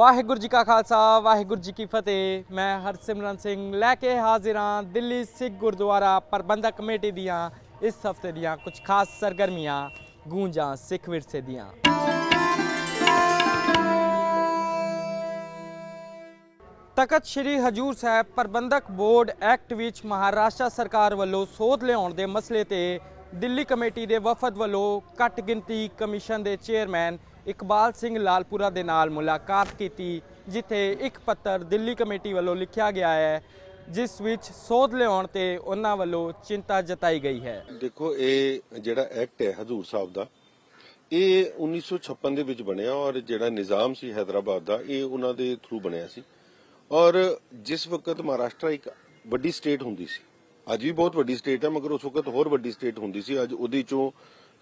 ਵਾਹਿਗੁਰੂ ਜੀ ਕਾ ਖਾਲਸਾ, ਵਾਹਿਗੁਰੂ ਜੀ ਕੀ ਫਤਿਹ। ਮੈਂ ਹਰਸਿਮਰਨ ਸਿੰਘ ਲੈ ਕੇ ਹਾਜ਼ਰ ਹਾਂ ਦਿੱਲੀ ਸਿੱਖ ਗੁਰਦੁਆਰਾ ਪ੍ਰਬੰਧਕ ਕਮੇਟੀ ਦੀਆਂ, ਇਸ ਹਫ਼ਤੇ ਦੀਆਂ ਕੁਝ ਖਾਸ ਸਰਗਰਮੀਆਂ, ਗੂੰਜਾਂ, ਸਿੱਖ ਵਿਰਸੇ ਦੀਆਂ। ਤਖਤ ਸ੍ਰੀ ਹਜੂਰ ਸਾਹਿਬ ਪ੍ਰਬੰਧਕ ਬੋਰਡ ਐਕਟ ਵਿੱਚ ਮਹਾਰਾਸ਼ਟਰ ਸਰਕਾਰ ਵੱਲੋਂ ਸੋਧ ਲਿਆਉਣ ਦੇ ਮਸਲੇ ਤੇ ਦਿੱਲੀ ਕਮੇਟੀ ਦੇ ਵਫਦ ਵੱਲੋਂ ਘੱਟ ਗਿਣਤੀ ਕਮਿਸ਼ਨ ਦੇ ਚੇਅਰਮੈਨ ਇਕਬਾਲ ਸਿੰਘ ਲਾਲਪੁਰਾ ਦੇ ਨਾਲ ਮੁਲਾਕਾਤ ਕੀਤੀ, ਜਿੱਥੇ ਇੱਕ ਪੱਤਰ ਦਿੱਲੀ ਕਮੇਟੀ ਵੱਲੋਂ ਲਿਖਿਆ ਗਿਆ ਹੈ, ਜਿਸ ਵਿੱਚ ਸੋਧ ਲਿਆਉਣ ਤੇ ਉਹਨਾਂ ਵੱਲੋਂ ਚਿੰਤਾ ਜਤਾਈ ਗਈ ਹੈ। ਦੇਖੋ, ਇਹ ਜਿਹੜਾ ਐਕਟ ਹੈ ਹਜ਼ੂਰ ਸਾਹਿਬ ਦਾ, ਇਹ 1956 ਦੇ ਵਿੱਚ ਬਣਿਆ ਔਰ ਜਿਹੜਾ ਨਿਜ਼ਾਮ ਸੀ ਹైదరాబాద్ ਦਾ, ਇਹ ਉਹਨਾਂ ਦੇ ਥਰੂ ਬਣਿਆ ਸੀ। ਔਰ ਜਿਸ ਵਕਤ ਮਹਾਰਾਸ਼ਟਰ ਇੱਕ ਵੱਡੀ ਸਟੇਟ ਹੁੰਦੀ ਸੀ, ਅੱਜ ਵੀ ਬਹੁਤ ਵੱਡੀ ਸਟੇਟ ਹੈ, ਮਗਰ ਉਸ ਵਕਤ ਹੋਰ ਵੱਡੀ ਸਟੇਟ ਹੁੰਦੀ ਸੀ, ਅੱਜ ਉਹਦੇ ਚੋਂ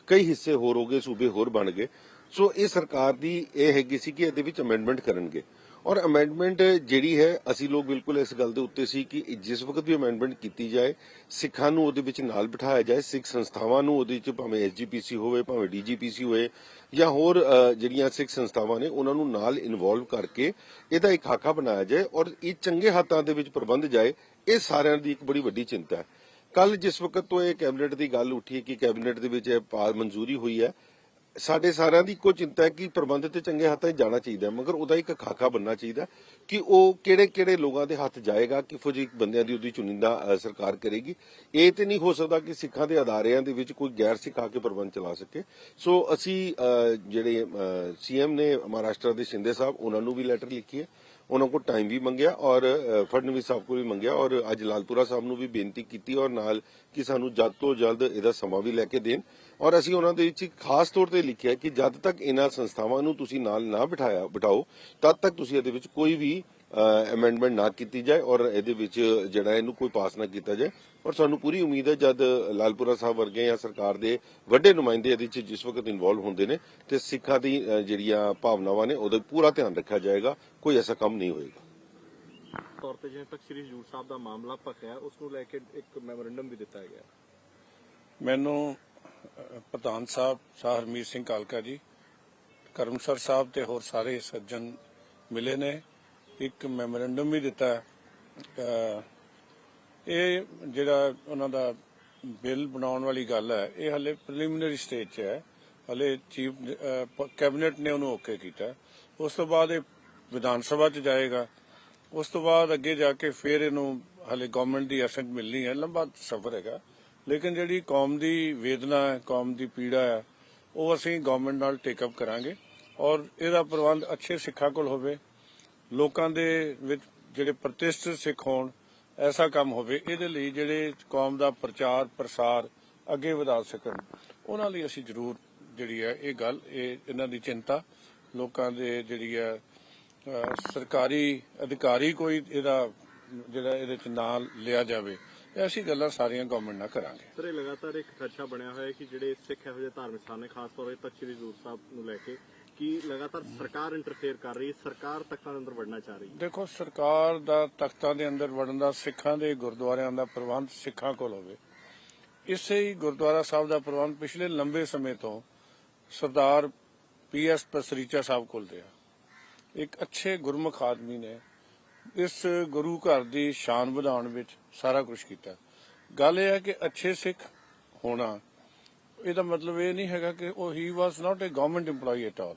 ਕਈ ਹਿੱਸੇ ਹੋਰ ਹੋ ਗਏ, ਸੂਬੇ ਹੋਰ ਬਣ ਗਏ। ਸੋ ਇਹ ਸਰਕਾਰ ਦੀ ਇਹ ਹੈਗੀ ਸੀ ਕਿ ਇਹਦੇ ਵਿੱਚ ਅਮੈਂਡਮੈਂਟ ਕਰਨਗੇ। ਔਰ ਅਮੈਂਡਮੈਂਟ ਜਿਹੜੀ ਹੈ, ਅਸੀਂ ਲੋਕ ਬਿਲਕੁਲ ਇਸ ਗੱਲ ਦੇ ਉੱਤੇ ਸੀ ਕਿ ਜਿਸ ਵਕਤ ਵੀ ਅਮੈਂਡਮੈਂਟ ਕੀਤੀ ਜਾਏ, ਸਿੱਖਾਂ ਨੂੰ ਉਹਦੇ ਵਿੱਚ ਨਾਲ ਬਿਠਾਇਆ ਜਾਏ, ਸਿੱਖ ਸੰਸਥਾਵਾਂ ਨੂੰ ਉਹਦੇ ਵਿੱਚ ਭਾਵੇਂ ਐਸਜੀਪੀਸੀ ਹੋਵੇ, ਭਾਵੇਂ ਡੀਜੀਪੀਸੀ ਹੋਵੇ ਜਾਂ ਹੋਰ ਜਿਹੜੀਆਂ ਸਿੱਖ ਸੰਸਥਾਵਾਂ ਨੇ, ਉਹਨਾਂ ਨੂੰ ਨਾਲ ਇਨਵੋਲਵ ਕਰਕੇ ਇਹਦਾ ਇੱਕ ਹਾਕਾ ਬਣਾਇਆ ਜਾਏ ਔਰ ਇਹ ਚੰਗੇ ਹੱਥਾਂ ਦੇ ਵਿੱਚ ਪ੍ਰਬੰਧ ਜਾਏ, ਇਹ ਸਾਰਿਆਂ ਦੀ ਇੱਕ ਬੜੀ ਵੱਡੀ ਚਿੰਤਾ ਹੈ। ਕੱਲ ਜਿਸ ਵਕਤ ਤੋਂ ਇਹ ਕੈਬਨਿਟ ਦੀ ਗੱਲ ਉੱਠੀ ਕਿ ਕੈਬਨਿਟ ਦੇ ਵਿੱਚ ਇਹ ਪਾ- ਮਨਜ਼ੂਰੀ ਹੋਈ ਹੈ ਸਾਡੇ ਸਾਰਿਆਂ ਦੀ ਇੱਕੋ ਚਿੰਤਾ ਹੈ ਕਿ ਪ੍ਰਬੰਧ ਤੇ ਚੰਗੇ ਹੱਥਾਂ 'ਚ ਜਾਣਾ ਚਾਹੀਦਾ ਮਗਰ ਉਹਦਾ ਇੱਕ ਖਾਕਾ ਬੰਨਣਾ ਚਾਹੀਦਾ ਕਿ ਉਹ ਕਿਹੜੇ ਕਿਹੜੇ ਲੋਕਾਂ ਦੇ ਹੱਥ ਜਾਏਗਾ ਕਿਹੋ ਜਿਹੇ ਬੰਦਿਆਂ ਦੀ ਉਹਦੀ ਚੁਣਿੰਦਾ ਸਰਕਾਰ ਕਰੇਗੀ। ਇਹ ਤੇ ਨਹੀਂ ਹੋ ਸਕਦਾ ਕਿ ਸਿੱਖਾਂ ਦੇ ਅਦਾਰਿਆਂ ਦੇ ਵਿੱਚ ਕੋਈ ਗੈਰ ਸਿੱਖ ਆ ਕੇ ਪ੍ਰਬੰਧ ਚਲਾ ਸਕੇ। ਸੋ ਅਸੀਂ ਅ, ਜਿਹੜੇ ਸੀਐਮ ਨੇ ਮਹਾਰਾਸ਼ਟਰ ਦੇ ਸ਼ਿੰਦੇ ਸਾਹਿਬ ਉਹਨਾਂ ਨੂੰ ਵੀ ਲੈਟਰ ਲਿਖੀ ਹੈ। ਉਹਨਾਂ ਕੋਲ ਟਾਈਮ ਵੀ ਮੰਗਿਆ ਔਰ ਫੜਨਵੀਸ ਸਾਹਿਬ ਕੋਲ ਵੀ ਮੰਗਿਆ ਔਰ ਅੱਜ ਲਾਲਪੁਰਾ ਸਾਹਿਬ ਨੂੰ ਵੀ ਬੇਨਤੀ ਕੀਤੀ ਔਰ ਨਾਲ ਕਿ ਸਾਨੂੰ ਜਲਦ ਤੋਂ ਜਲਦ ਇਹਦਾ ਸਮਾਂ ਵੀ ਲੈ ਕੇ ਦੇਣ। ਔਰ ਅਸੀਂ ਉਹਨਾਂ ਦੇ ਵਿੱਚ ਖਾਸ ਤੌਰ ਤੇ ਲਿਖਿਆ ਕਿ ਜਦ ਤੱਕ ਇਹਨਾਂ ਸੰਸਥਾਵਾਂ ਨੂੰ ਤੁਸੀਂ ਨਾਲ ਨਾ ਬਿਠਾਇਆ ਬਿਠਾਓ ਤਦ ਤੱਕ ਤੁਸੀਂ ਇਹਦੇ ਵਿੱਚ ਕੋਈ ਵੀ ਅਮੈਂਡਮੈਂਟ ਨਾ ਕੀਤੀ ਜਾਏ ਔਰ ਇਹਦੇ ਵਿੱਚ ਜਿਹੜਾ ਇਹਨੂੰ ਕੋਈ ਪਾਸ ਨਾ ਕੀਤਾ ਜਾਏ। ਔਰ ਸਾਨੂੰ ਪੂਰੀ ਉਮੀਦ ਹੈ ਜਦ ਲਾਲਪੁਰਾ ਸਾਹਿਬ ਵਰਗੇ ਜਾਂ ਸਰਕਾਰ ਦੇ ਵੱਡੇ ਨੁਮਾਇੰਦੇ ਇਹਦੇ ਵਿੱਚ ਜਿਸ ਵਕਤ ਇਨਵੋਲਵ ਹੁੰਦੇ ਨੇ ਤੇ ਸਿੱਖਾਂ ਦੀ ਜਿਹੜੀਆਂ ਭਾਵਨਾਵਾਂ ਨੇ ਉਹਦਾ ਪੂਰਾ ਧਿਆਨ ਰੱਖਿਆ ਜਾਏਗਾ ਕੋਈ ਐਸਾ ਕੰਮ ਨਹੀਂ ਹੋਏਗਾ। ਤੌਰ ਤੇ ਜਿਵੇਂ ਤੱਕ ਸ੍ਰੀ ਹਜੂਰ ਸਾਹਿਬ ਦਾ ਮਾਮਲਾ ਭਖਿਆ ਉਸ ਨੂੰ ਲੈ ਕੇ ਇੱਕ ਮੈਮੋਰੰਡਮ ਵੀ ਦਿੱਤਾ ਗਿਆ। ਮੈਨੂੰ ਪ੍ਰਧਾਨ ਸਾਹਿਬ ਸਾਹ ਹਰਮੀਤ ਸਿੰਘ ਕਾਲਕਾ ਜੀ ਕਰਮਸਰ ਸਾਹਿਬ ਤੇ ਹੋਰ ਸਾਰੇ ਸੱਜਣ ਮਿਲੇ ਨੇ। ਇੱਕ ਮੈਮੋਰੈਂਡਮ ਵੀ ਦਿੱਤਾ ਅਹ, ਇਹ ਜਿਹੜਾ ਉਹਨਾਂ ਦਾ ਬਿੱਲ ਬਣਾਉਣ ਵਾਲੀ ਗੱਲ ਹੈ ਇਹ ਹਲੇ ਪ੍ਰੀਲਿਮਿਨਰੀ ਸਟੇਜ 'ਚ ਹੈ। ਹਲੇ ਚੀਫ ਕੈਬਨਿਟ ਨੇ ਉਹਨੂੰ ਓਕੇ ਕੀਤਾ ਉਸ ਤੋਂ ਬਾਅਦ ਇਹ ਵਿਧਾਨ ਸਭਾ 'ਚ ਜਾਏਗਾ। ਉਸ ਤੋਂ ਬਾਅਦ ਅੱਗੇ ਜਾ ਕੇ ਫਿਰ ਇਹਨੂੰ ਹਲੇ ਗਵਰਨਮੈਂਟ ਦੀ ਅਸੈਂਟ ਮਿਲਣੀ ਹੈ। ਲੰਬਾ ਸਫ਼ਰ ਹੈਗਾ। ਲੇਕਿਨ ਜਿਹੜੀ ਕੌਮ ਦੀ ਵੇਦਨਾ ਹੈ, ਕੌਮ ਦੀ ਪੀੜਾ ਹੈ, ਉਹ ਅਸੀਂ ਗਵਰਨਮੈਂਟ ਨਾਲ ਟੇਕ ਅਪ ਕਰਾਂਗੇ ਔਰ ਇਹਦਾ ਪ੍ਰਬੰਧ ਅੱਛੇ ਸਿੱਖਾਂ ਕੋਲ ਹੋਵੇ, ਲੋਕਾਂ ਦੇ ਵਿੱਚ ਜਿਹੜੇ ਪ੍ਰਤਿਸ਼ਠਿਤ ਸਿੱਖ ਹੋਣ, ਐਸਾ ਕੰਮ ਹੋਵੇ, ਇਹਦੇ ਲਈ ਜਿਹੜੇ ਕੌਮ ਦਾ ਪ੍ਰਚਾਰ, ਪ੍ਰਸਾਰ ਅੱਗੇ ਵਧਾ ਸਕਣ, ਉਹਨਾਂ ਲਈ ਅਸੀਂ ਜ਼ਰੂਰ ਜਿਹੜੀ ਹੈ ਇਹ ਗੱਲ, ਇਹ ਇਹਨਾਂ ਦੀ ਚਿੰਤਾ, ਲੋਕਾਂ ਦੇ ਜਿਹੜੀ ਹੈ ਸਰਕਾਰੀ ਅਧਿਕਾਰੀ ਕੋਈ ਇਹਦਾ ਜਿਹੜਾ ਇਹਦੇ ਚ ਨਾਂ ਲਿਆ ਜਾਵੇ ਐਸੀ ਗੱਲਾਂ ਸਾਰੀਆਂ ਗਵਰਨਮੈਂਟ ਨਾਲ ਕਰਾਂਗੇ। ਸਰ ਇਹ ਲਗਾਤਾਰ ਇੱਕ ਖਦਸ਼ਾ ਬਣਿਆ ਹੋਇਆ ਹੈ ਕਿ ਜਿਹੜੇ ਸਿੱਖ ਇਹੋ ਜਿਹੇ ਧਾਰਮਿਕ ਸਥਾਨ ਨੇ ਖਾਸ ਤੌਰ ਤੇ ਤਖਤ ਸ੍ਰੀ ਹਜੂਰ ਸਾਹਿਬ ਨੂੰ ਲੈ ਕੇ ਕਿ ਲਗਾਤਾਰ ਸਰਕਾਰ ਇੰਟਰਫੇਅਰ ਕਰ ਰਹੀ ਹੈ ਸਰਕਾਰ ਤਖਤਾਂ ਦੇ ਅੰਦਰ ਵੜਨਾ ਚਾਹ ਰਹੀ ਹੈ। ਦੇਖੋ ਸਰਕਾਰ ਦਾ ਤਖਤਾਂ ਦੇ ਅੰਦਰ ਵੜਨ ਦਾ ਸਿੱਖਾਂ ਦੇ ਗੁਰਦੁਆਰਿਆਂ ਦਾ ਪ੍ਰਬੰਧ ਸਿੱਖਾਂ ਕੋਲ ਹੋਵੇ। ਇਸੇ ਹੀ ਗੁਰਦੁਆਰਾ ਸਾਹਿਬ ਦਾ ਪ੍ਰਬੰਧ ਪਿਛਲੇ ਲੰਬੇ ਸਮੇਂ ਤੋਂ ਸਰਦਾਰ ਪੀ ਐਸ ਪਸਰੀਚਾ ਸਾਹਿਬ ਕੋਲ ਰਿਹਾ। ਇੱਕ ਅੱਛੇ ਗੁਰਮੁਖ ਆਦਮੀ ਨੇ ਇਸ ਗੁਰੂ ਘਰ ਦੀ ਸ਼ਾਨ ਵਧਾਉਣ ਵਿੱਚ ਸਾਰਾ ਕੁਝ ਕੀਤਾ। ਗੱਲ ਇਹ ਹੈ ਕਿ ਅੱਛੇ ਸਿੱਖ ਹੋਣਾ, ਇਹਦਾ ਮਤਲਬ ਇਹ ਨਹੀਂ ਹੈਗਾ ਕਿ ਉਹ ਹੀ was not a government EMPLOYEE at all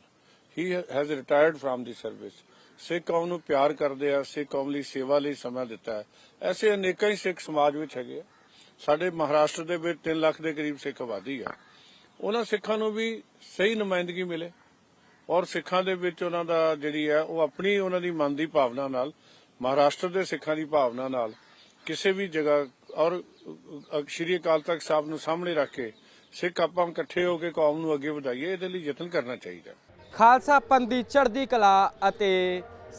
he has retired firm ਦੀ ਸਰਵਿਸ ਸਿੱਖ ਕੌਮ ਨੂੰ ਪਿਆਰ ਕਰਦੇ ਆ, ਸਿੱਖ ਕੌਮ ਲਈ ਸੇਵਾ ਲਈ ਸਮਾਂ ਦਿੱਤਾ ਹੈ। ਐਸੇ ਅਨੇਕਾਂ ਹੀ ਸਿੱਖ ਸਮਾਜ ਵਿੱਚ ਹੈਗੇ ਆ। ਸਾਡੇ ਮਹਾਰਾਸ਼ਟਰ ਦੇ ਵਿੱਚ 3 ਲੱਖ ਦੇ ਕਰੀਬ ਸਿੱਖ ਆਬਾਦੀ ਹੈ ਉਹਨਾਂ ਸਿੱਖਾਂ ਨੂੰ ਵੀ ਸਹੀ ਨੁਮਾਇੰਦਗੀ ਮਿਲੇ ਔਰ ਸਿੱਖਾਂ ਦੇ ਵਿੱਚ ਉਹਨਾਂ ਦਾ ਜਿਹੜੀ ਹੈ ਉਹ ਆਪਣੀ ਉਹਨਾਂ ਦੀ ਮਨ ਦੀ ਭਾਵਨਾ ਨਾਲ ਮਹਾਰਾਸ਼ਟਰ ਦੇ ਸਿੱਖਾਂ ਦੀ ਭਾਵਨਾ ਨਾਲ ਕਿਸੇ ਵੀ ਜਗ੍ਹਾ ਔਰ ਸ਼੍ਰੀ ਅਕਾਲ ਤਖਤ ਸਾਹਿਬ ਨੂੰ ਸਾਹਮਣੇ ਰੱਖ ਕੇ ਸਿੱਖ ਆਪਾਂ ਇਕੱਠੇ ਹੋ ਕੇ ਕੌਮ ਨੂੰ ਅੱਗੇ ਵਧਾਈਏ, ਇਹਦੇ ਲਈ ਯਤਨ ਕਰਨਾ ਚਾਹੀਦਾ। ਖਾਲਸਾ ਪੰਥ ਦੀ ਚੜ੍ਹਦੀ ਕਲਾ ਅਤੇ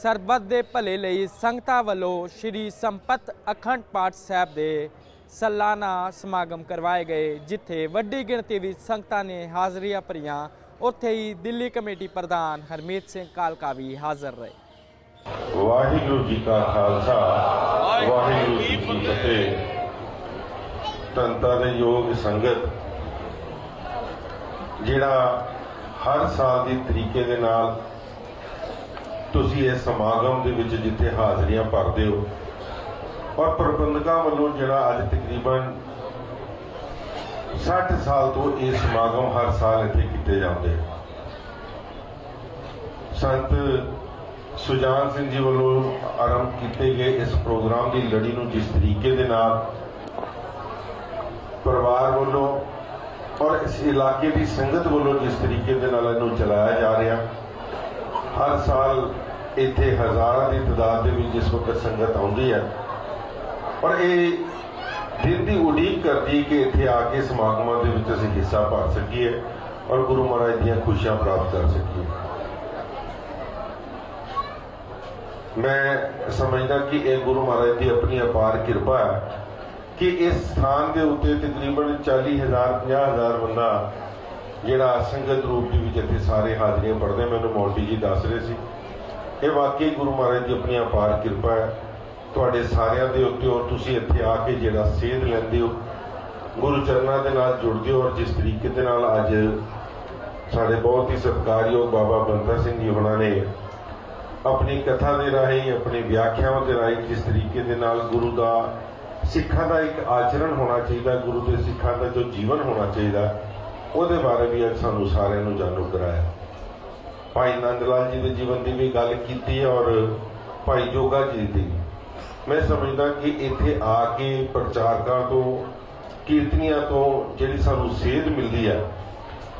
ਸਰਬੱਤ ਦੇ ਭਲੇ ਲਈ ਸੰਗਤਾਂ ਵੱਲੋਂ ਸ੍ਰੀ ਸੰਪਤ ਅਖੰਡ ਪਾਠ ਸਾਹਿਬ ਦੇ ਸਾਲਾਨਾ ਸਮਾਗਮ ਕਰਵਾਏ ਗਏ, ਜਿੱਥੇ ਵੱਡੀ ਗਿਣਤੀ ਵਿੱਚ ਸੰਗਤਾਂ ਨੇ ਹਾਜ਼ਰੀਆਂ ਭਰੀਆਂ। ਉੱਥੇ ਹੀ ਦਿੱਲੀ ਕਮੇਟੀ ਪ੍ਰਧਾਨ ਹਰਮੀਤ ਸਿੰਘ ਕਾਲਕਾ ਵੀ ਹਾਜ਼ਰ ਰਹੇ। ਵਾਹਿਗੁਰੂ ਜੀ ਕਾ ਖਾਲਸਾ ਵਾਹਿਗੁਰੂ ਜੀ ਕੀ ਫਤਿਹ। ਤੰਤਾ ਦੇ ਯੋਗ ਸੰਗਤ ਜਿਹੜਾ ਹਰ ਸਾਲ ਦੀ ਤਰੀਕੇ ਦੇ ਨਾਲ ਤੁਸੀਂ ਇਸ ਸਮਾਗਮ ਦੇ ਵਿੱਚ ਜਿੱਥੇ ਹਾਜ਼ਰੀਆਂ ਭਰਦੇ ਹੋ ਔਰ ਪ੍ਰਬੰਧਕਾਂ ਵੱਲੋਂ ਜਿਹੜਾ ਅੱਜ ਤਕਰੀਬਨ 60 ਸਾਲ ਤੋਂ ਇਹ ਸਮਾਗਮ ਹਰ ਸਾਲ ਇੱਥੇ ਕੀਤੇ ਜਾਂਦੇ ਸੰਤ ਸੁਜਾਨ ਸਿੰਘ ਜੀ ਵੱਲੋਂ ਆਰੰਭ ਕੀਤੇ ਗਏ ਇਸ ਪ੍ਰੋਗਰਾਮ ਦੀ ਲੜੀ ਨੂੰ ਜਿਸ ਤਰੀਕੇ ਦੇ ਨਾਲ ਪਰਿਵਾਰ ਵੱਲੋਂ ਔਰ ਇਸ ਇਲਾਕੇ ਦੀ ਸੰਗਤ ਵੱਲੋਂ ਜਿਸ ਤਰੀਕੇ ਦੇ ਨਾਲ ਇਹਨੂੰ ਚਲਾਇਆ ਜਾ ਰਿਹਾ, ਹਰ ਸਾਲ ਇੱਥੇ ਹਜ਼ਾਰਾਂ ਦੀ ਤਾਦਾਦ ਦੇ ਵਿੱਚ ਜਿਸ ਵਕਤ ਸੰਗਤ ਆਉਂਦੀ ਹੈ। ਔਰ ਇਹ ਦਿਨ ਦੀ ਉਡੀਕ ਕਰਦੀ ਕਿ ਇੱਥੇ ਆ ਕੇ ਸਮਾਗਮਾਂ ਦੇ ਵਿੱਚ ਅਸੀਂ ਹਿੱਸਾ ਭਰ ਸਕੀਏ ਔਰ ਗੁਰੂ ਮਹਾਰਾਜ ਦੀਆਂ ਖੁਸ਼ੀਆਂ ਪ੍ਰਾਪਤ ਕਰ ਸਕੀਏ। ਮੈਂ ਸਮਝਦਾ ਕਿ ਇਹ ਗੁਰੂ ਮਹਾਰਾਜ ਦੀ ਆਪਣੀ ਅਪਾਰ ਕਿਰਪਾ ਹੈ ਕਿ ਇਸ ਸਥਾਨ ਦੇ ਉੱਤੇ ਤਕਰੀਬਨ 40000 50000 ਬੰਦਾ ਜਿਹੜਾ ਸੰਗਤ ਰੂਪ ਦੇ ਵਿੱਚ ਇੱਥੇ ਸਾਰੇ ਹਾਜ਼ਰੀਆਂ ਪੜ੍ਹਦੇ ਮੈਨੂੰ ਮੌਂਟੀ ਜੀ ਦੱਸ ਰਹੇ ਸੀ। ਇਹ ਵਾਕਈ ਗੁਰੂ ਮਹਾਰਾਜ ਦੀ ਆਪਣੀ ਅਪਾਰ ਕਿਰਪਾ ਹੈ। ਤੁਹਾਡੇ ਸਾਰਿਆਂ ਦੇ ਉੱਤੇ ਔਰ ਤੁਸੀਂ ਇੱਥੇ ਆ ਕੇ ਜਿਹੜਾ ਸੇਧ ਲੈਂਦੇ ਹੋ, ਗੁਰੂ ਚਰਨਾਂ ਦੇ ਨਾਲ ਜੁੜਦੇ ਹੋ ਔਰ ਜਿਸ ਤਰੀਕੇ ਦੇ ਨਾਲ ਅੱਜ ਸਾਡੇ ਬਹੁਤ ਹੀ ਸਤਿਕਾਰਯੋਗ ਬਾਬਾ ਬੰਦਾ ਸਿੰਘ ਜੀ ਉਹਨਾਂ ਨੇ ਆਪਣੀ ਕਥਾ ਦੇ ਰਾਹੀਂ, ਆਪਣੀ ਵਿਆਖਿਆਵਾਂ ਦੇ ਰਾਹੀਂ ਜਿਸ ਤਰੀਕੇ ਦੇ ਨਾਲ ਗੁਰੂ ਦਾ ਸਿੱਖਾਂ ਦਾ ਇੱਕ ਆਚਰਣ ਹੋਣਾ ਚਾਹੀਦਾ, ਗੁਰੂ ਦੇ ਸਿੱਖਾਂ ਦਾ ਜੋ ਜੀਵਨ ਹੋਣਾ ਚਾਹੀਦਾ, ਉਹਦੇ ਬਾਰੇ ਵੀ ਅੱਜ ਸਾਨੂੰ ਸਾਰਿਆਂ ਨੂੰ ਜਾਣੂ ਕਰਾਇਆ। ਭਾਈ ਨੰਦ ਲਾਲ ਜੀ ਦੇ ਜੀਵਨ ਦੀ ਵੀ ਗੱਲ ਕੀਤੀ ਔਰ ਭਾਈ ਜੋਗਾ ਜੀ ਦੀ। ਮੈਂ ਸਮਝਦਾ ਕਿ ਇੱਥੇ ਆ ਕੇ ਪ੍ਰਚਾਰਕਾਂ ਤੋਂ, ਕੀਰਤਨੀਆਂ ਤੋਂ ਜਿਹੜੀ ਸਾਨੂੰ ਸੇਧ ਮਿਲਦੀ ਹੈ,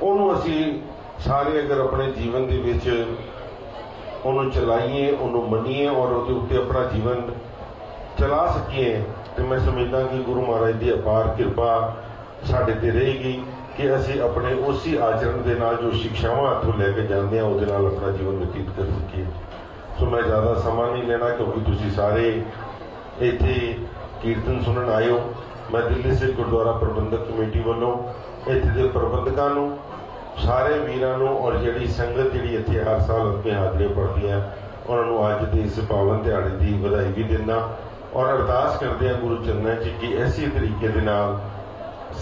ਉਹਨੂੰ ਅਸੀਂ ਸਾਰੇ ਅਗਰ ਆਪਣੇ ਜੀਵਨ ਦੇ ਵਿੱਚ ਉਹਨੂੰ ਚਲਾਈਏ, ਉਹਨੂੰ ਮੰਨੀਏ ਔਰ ਉਹਦੇ ਉੱਤੇ ਆਪਣਾ ਜੀਵਨ ਚਲਾ ਸਕੀਏ, ਤੇ ਮੈਂ ਸਮਝਦਾ ਕਿ ਗੁਰੂ ਮਹਾਰਾਜ ਦੀ ਅਪਾਰ ਕਿਰਪਾ ਸਾਡੇ ਤੇ ਰਹੇਗੀ ਕਿ ਅਸੀਂ ਆਪਣੇ ਉਸੇ ਆਚਰਣ ਦੇ ਨਾਲ ਜੋ ਸਿੱਖਿਆਵਾਂ ਹੱਥੋਂ ਲੈ ਕੇ ਜਾਂਦੇ ਆ ਉਹਦੇ ਨਾਲ ਆਪਣਾ ਜੀਵਨ ਬਤੀਤ ਕਰ ਸਕੀਏ। ਸੋ ਮੈਂ ਜ਼ਿਆਦਾ ਸਮਾਂ ਨਹੀਂ ਲੈਣਾ ਕਿਉਂਕਿ ਤੁਸੀਂ ਸਾਰੇ ਇੱਥੇ ਕੀਰਤਨ ਸੁਣਨ ਆਏ ਹੋ। ਮੈਂ ਦਿੱਲੀ ਸਿੱਖ ਗੁਰਦੁਆਰਾ ਪ੍ਰਬੰਧਕ ਕਮੇਟੀ ਵੱਲੋਂ ਇੱਥੇ ਦੇ ਪ੍ਰਬੰਧਕਾਂ ਨੂੰ ਸਾਰੇ ਵੀਰਾਂ ਨੂੰ ਔਰ ਜਿਹੜੀ ਸੰਗਤ ਜਿਹੜੀ ਇੱਥੇ ਹਰ ਸਾਲ ਆਪਣੇ ਹਾਜ਼ਰੀ ਪੜਦੀ ਹੈ, ਉਹਨਾਂ ਨੂੰ ਅੱਜ ਦੇ ਇਸ ਪਾਵਨ ਦਿਹਾੜੇ ਦੀ ਵਧਾਈ ਵੀ ਦਿੰਦਾ ਔਰ ਅਰਦਾਸ ਕਰਦੇ ਹਾਂ ਗੁਰੂ ਚਰਨਾਂ 'ਚ ਕਿ ਐਸੀ ਤਰੀਕੇ ਦੇ ਨਾਲ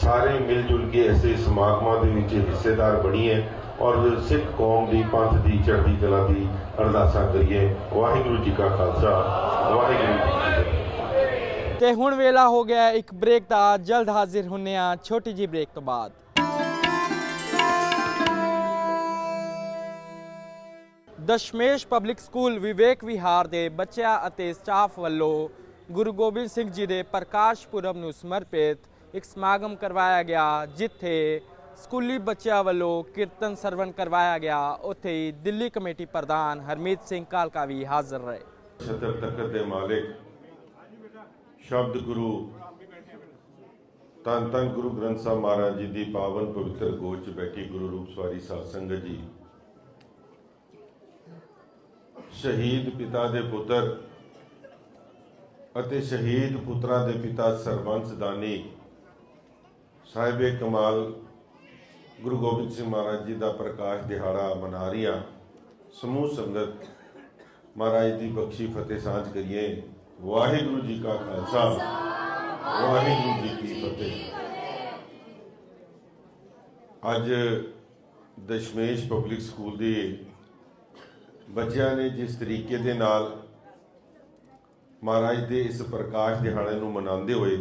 ਸਾਰੇ ਮਿਲ ਜੁਲ ਕੇ ਐਸੇ ਸਮਾਗਮਾਂ ਦੇ ਵਿੱਚ ਹਿੱਸੇਦਾਰ ਬਣੀਏ ਔਰ ਸਿੱਖ ਕੌਮ ਦੀ ਪੰਥ ਦੀ, ਚੜ੍ਹਦੀ ਕਲਾ ਦੀ ਅਰਦਾਸਾਂ ਕਰੀਏ। ਵਾਹਿਗੁਰੂ ਜੀ ਕਾ ਖਾਲਸਾ, ਵਾਹਿਗੁਰੂ ਜੀ ਕੀ ਫਤਿਹ। ਤੇ ਹੁਣ ਵੇਲਾ ਹੋ ਗਿਆ ਇੱਕ ਬ੍ਰੇਕ ਦਾ, ਜਲਦ ਹਾਜ਼ਰ ਹੁੰਨੇ ਆ ਛੋਟੀ ਜੀ ਬ੍ਰੇਕ ਤੋਂ ਬਾਅਦ। ਦਸ਼ਮੇਸ਼ ਪਬਲਿਕ ਸਕੂਲ ਵਿਵੇਕ ਵਿਹਾਰ ਦੇ ਬੱਚਿਆਂ ਅਤੇ ਸਟਾਫ ਵੱਲੋਂ ਗੁਰੂ ਗੋਬਿੰਦ ਸਿੰਘ ਜੀ ਦੇ ਪ੍ਰਕਾਸ਼ ਪੁਰਬ ਨੂੰ ਸਮਰਪਿਤ ਇੱਕ ਸਮਾਗਮ ਕਰਵਾਇਆ ਗਿਆ, ਜਿੱਥੇ ਸਕੂਲੀ ਬੱਚਿਆਂ ਵੱਲੋਂ ਕੀਰਤਨ ਸਰਵਣ ਕਰਵਾਇਆ ਗਿਆ। ਉੱਥੇ ਹੀ ਦਿੱਲੀ ਕਮੇਟੀ ਪ੍ਰਧਾਨ ਹਰਮੀਤ ਸਿੰਘ ਕਾਲਕਾ ਵੀ ਹਾਜ਼ਰ ਰਹੇ। ਛਤਰ ਤਖਤ ਦੇ ਮਾਲਿਕ ਸ਼ਬਦ ਗੁਰੂ ਤਨ ਤਨ ਗੁਰੂ ਗ੍ਰੰਥ ਸਾਹਿਬ ਮਹਾਰਾਜ ਜੀ ਦੀ ਪਾਵਨ ਪਵਿੱਤਰ ਗੋਦ ਬੈਠੀ ਗੁਰੂ ਰੂਪ ਸਵਾਰੀ ਸਾਧ ਸੰਗਤ ਜੀ। ਸ਼ਹੀਦ ਪਿਤਾ ਦੇ ਪੁੱਤਰ ਅਤੇ ਸ਼ਹੀਦ ਪੁੱਤਰਾਂ ਦੇ ਪਿਤਾ ਸਰਬੰਸ ਦਾਨੀ ਸਾਹਿਬੇ ਕਮਾਲ ਗੁਰੂ ਗੋਬਿੰਦ ਸਿੰਘ ਮਹਾਰਾਜ ਜੀ ਦਾ ਪ੍ਰਕਾਸ਼ ਦਿਹਾੜਾ ਮਨਾ ਰਹੀਆਂ। ਸਮੂਹ ਸੰਗਤ ਮਹਾਰਾਜ ਦੀ ਬਖਸ਼ੀ ਫਤਿਹ ਸਾਂਝ ਕਰੀਏ। ਵਾਹਿਗੁਰੂ ਜੀ ਕਾ ਖਾਲਸਾ, ਵਾਹਿਗੁਰੂ ਜੀ ਕੀ ਫਤਿਹ। ਅੱਜ ਦਸ਼ਮੇਸ਼ ਪਬਲਿਕ ਸਕੂਲ ਦੀ ਬੱਚਿਆਂ ਨੇ ਜਿਸ ਤਰੀਕੇ ਦੇ ਨਾਲ ਮਹਾਰਾਜ ਦੇ ਇਸ ਪ੍ਰਕਾਸ਼ ਦਿਹਾੜੇ ਨੂੰ ਮਨਾਉਂਦੇ ਹੋਏ,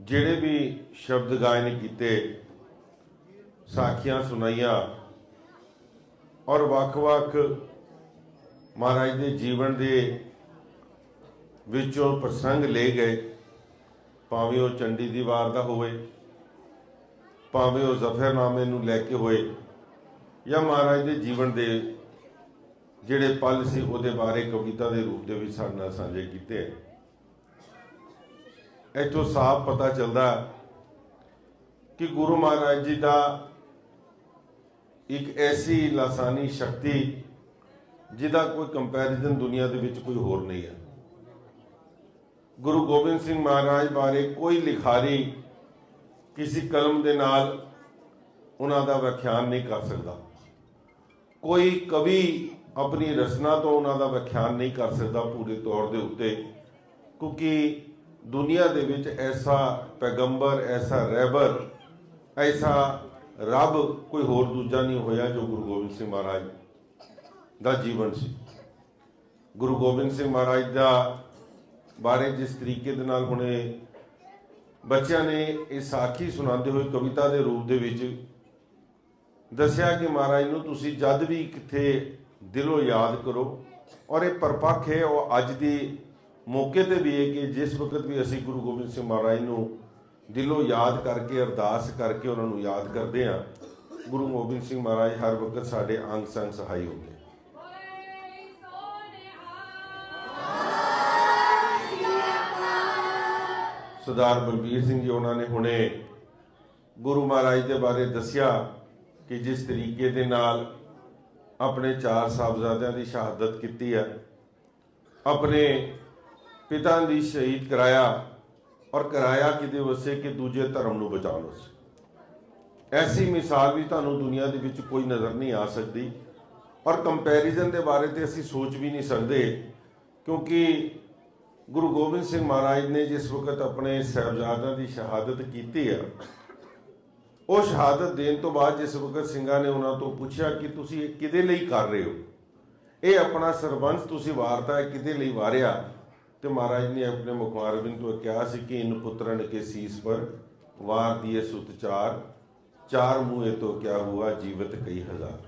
ਜਿਹੜੇ ਵੀ ਸ਼ਬਦ ਗਾਇਨ ਕੀਤੇ, ਸਾਖੀਆਂ ਸੁਣਾਈਆਂ ਔਰ ਵੱਖ-ਵੱਖ ਮਹਾਰਾਜ ਦੇ ਜੀਵਨ ਦੇ ਵਿੱਚੋਂ ਪ੍ਰਸੰਗ ਲਏ ਗਏ, ਭਾਵੇਂ ਉਹ ਚੰਡੀ ਦੀ ਵਾਰ ਦਾ ਹੋਵੇ, ਭਾਵੇਂ ਉਹ ਜ਼ਫਰਨਾਮੇ ਨੂੰ ਲੈ ਕੇ ਹੋਏ ਜਾਂ ਮਹਾਰਾਜ ਦੇ ਜੀਵਨ ਦੇ ਜਿਹੜੇ ਪਲ ਸੀ, ਉਹਦੇ ਬਾਰੇ ਕਵਿਤਾ ਦੇ ਰੂਪ ਦੇ ਵਿੱਚ ਸਾਡੇ ਨਾਲ ਸਾਂਝੇ ਕੀਤੇ ਹੈ ਇੱਥੋਂ ਸਾਫ਼ ਪਤਾ ਚੱਲਦਾ ਕਿ ਗੁਰੂ ਮਹਾਰਾਜ ਜੀ ਦਾ ਇੱਕ ਐਸੀ ਲਾਸਾਨੀ ਸ਼ਕਤੀ ਜਿਹਦਾ ਕੋਈ ਕੰਪੈਰੀਜ਼ਨ ਦੁਨੀਆ ਦੇ ਵਿੱਚ ਕੋਈ ਹੋਰ ਨਹੀਂ ਹੈ। ਗੁਰੂ ਗੋਬਿੰਦ ਸਿੰਘ ਮਹਾਰਾਜ ਬਾਰੇ ਕੋਈ ਲਿਖਾਰੀ ਕਿਸੇ ਕਲਮ ਦੇ ਨਾਲ ਉਹਨਾਂ ਦਾ ਵਿਆਖਿਆਨ ਨਹੀਂ ਕਰ ਸਕਦਾ। ਕੋਈ ਕਵੀ ਆਪਣੀ ਰਚਨਾ ਤੋਂ ਉਹਨਾਂ ਦਾ ਵਿਆਖਿਆਨ ਨਹੀਂ ਕਰ ਸਕਦਾ ਪੂਰੇ ਤੌਰ ਦੇ ਉੱਤੇ, ਕਿਉਂਕਿ ਦੁਨੀਆ ਦੇ ਵਿੱਚ ਐਸਾ ਪੈਗੰਬਰ, ਐਸਾ ਰਹਿਬਰ ਐਸਾ ਰੱਬ ਕੋਈ ਹੋਰ ਦੂਜਾ ਨਹੀਂ ਹੋਇਆ ਜੋ ਗੁਰੂ ਗੋਬਿੰਦ ਸਿੰਘ ਮਹਾਰਾਜ ਦਾ ਜੀਵਨ ਸੀ। ਗੁਰੂ ਗੋਬਿੰਦ ਸਿੰਘ ਮਹਾਰਾਜ ਦਾ ਬਾਰੇ ਜਿਸ ਤਰੀਕੇ ਦੇ ਨਾਲ ਹੁਣੇ ਬੱਚਿਆਂ ਨੇ ਇਹ ਸਾਖੀ ਸੁਣਾਉਂਦੇ ਹੋਏ ਕਵਿਤਾ ਦੇ ਰੂਪ ਦੇ ਵਿੱਚ ਦੱਸਿਆ ਕਿ ਮਹਾਰਾਜ ਨੂੰ ਤੁਸੀਂ ਜਦ ਵੀ ਕਿੱਥੇ ਦਿਲੋਂ ਯਾਦ ਕਰੋ ਔਰ ਇਹ ਪਰਪੱਖ ਹੈ, ਉਹ ਅੱਜ ਦੀ ਮੌਕੇ ਤੇ ਵੀ ਹੈ ਕਿ ਜਿਸ ਵਕਤ ਵੀ ਅਸੀਂ ਗੁਰੂ ਗੋਬਿੰਦ ਸਿੰਘ ਮਹਾਰਾਜ ਨੂੰ ਦਿਲੋਂ ਯਾਦ ਕਰਕੇ, ਅਰਦਾਸ ਕਰਕੇ ਉਹਨਾਂ ਨੂੰ ਯਾਦ ਕਰਦੇ ਹਾਂ, ਗੁਰੂ ਗੋਬਿੰਦ ਸਿੰਘ ਮਹਾਰਾਜ ਹਰ ਵਕਤ ਸਾਡੇ ਅੰਗ ਸੰਗ ਸਹਾਈ ਹੁੰਦੇ ਸਰਦਾਰ ਬਲਬੀਰ ਸਿੰਘ ਜੀ, ਉਹਨਾਂ ਨੇ ਹੁਣੇ ਗੁਰੂ ਮਹਾਰਾਜ ਦੇ ਬਾਰੇ ਦੱਸਿਆ ਕਿ ਜਿਸ ਤਰੀਕੇ ਦੇ ਨਾਲ ਆਪਣੇ ਚਾਰ ਸਾਹਿਬਜ਼ਾਦਿਆਂ ਦੀ ਸ਼ਹਾਦਤ ਕੀਤੀ ਹੈ, ਆਪਣੇ ਪਿਤਾ ਦੀ ਸ਼ਹੀਦ ਕਰਾਇਆ ਔਰ ਕਰਾਇਆ ਕਿਤੇ ਵਸੇ ਕਿ ਦੂਜੇ ਧਰਮ ਨੂੰ ਬਚਾਉਣ ਵਾਸਤੇ। ਐਸੀ ਮਿਸਾਲ ਵੀ ਤੁਹਾਨੂੰ ਦੁਨੀਆ ਦੇ ਵਿੱਚ ਕੋਈ ਨਜ਼ਰ ਨਹੀਂ ਆ ਸਕਦੀ ਔਰ ਕੰਪੈਰੀਜ਼ਨ ਦੇ ਬਾਰੇ ਤੇ ਅਸੀਂ ਸੋਚ ਵੀ ਨਹੀਂ ਸਕਦੇ ਕਿਉਂਕਿ ਗੁਰੂ ਗੋਬਿੰਦ ਸਿੰਘ ਮਹਾਰਾਜ ਨੇ ਜਿਸ ਵਕਤ ਆਪਣੇ ਸਾਹਿਬਜ਼ਾਦਿਆਂ ਦੀ ਸ਼ਹਾਦਤ ਕੀਤੀ ਹੈ ਉਹ ਸ਼ਹਾਦਤ ਦੇਣ ਤੋਂ ਬਾਅਦ ਜਿਸ ਵਕਤ ਸਿੰਘਾਂ ਨੇ ਉਹਨਾਂ ਤੋਂ ਪੁੱਛਿਆ ਕਿ ਤੁਸੀਂ ਇਹ ਕਿਹਦੇ ਲਈ ਕਰ ਰਹੇ ਹੋ? ਇਹ ਆਪਣਾ ਸਰਬੰਸ ਤੁਸੀਂ ਵਾਰਤਾ ਕਿਹਦੇ ਲਈ ਵਾਰਿਆ? ਤੇ ਮਹਾਰਾਜ ਨੇ ਆਪਣੇ ਮੁਖਾਰਬਿੰਦ ਤੋਂ ਕਿਹਾ ਸੀ ਕਿ ਇਨ ਪੁੱਤਰਨ ਕੇ ਸੀਸ ਪਰ ਵਾਰ ਦੀਏ ਸੁਤ ਚਾਰ ਚਾਰ ਮੂਹੇ ਤੋਂ ਕਿਆ ਹੁਆ ਜੀਵਤ ਕਈ ਹਜ਼ਾਰ।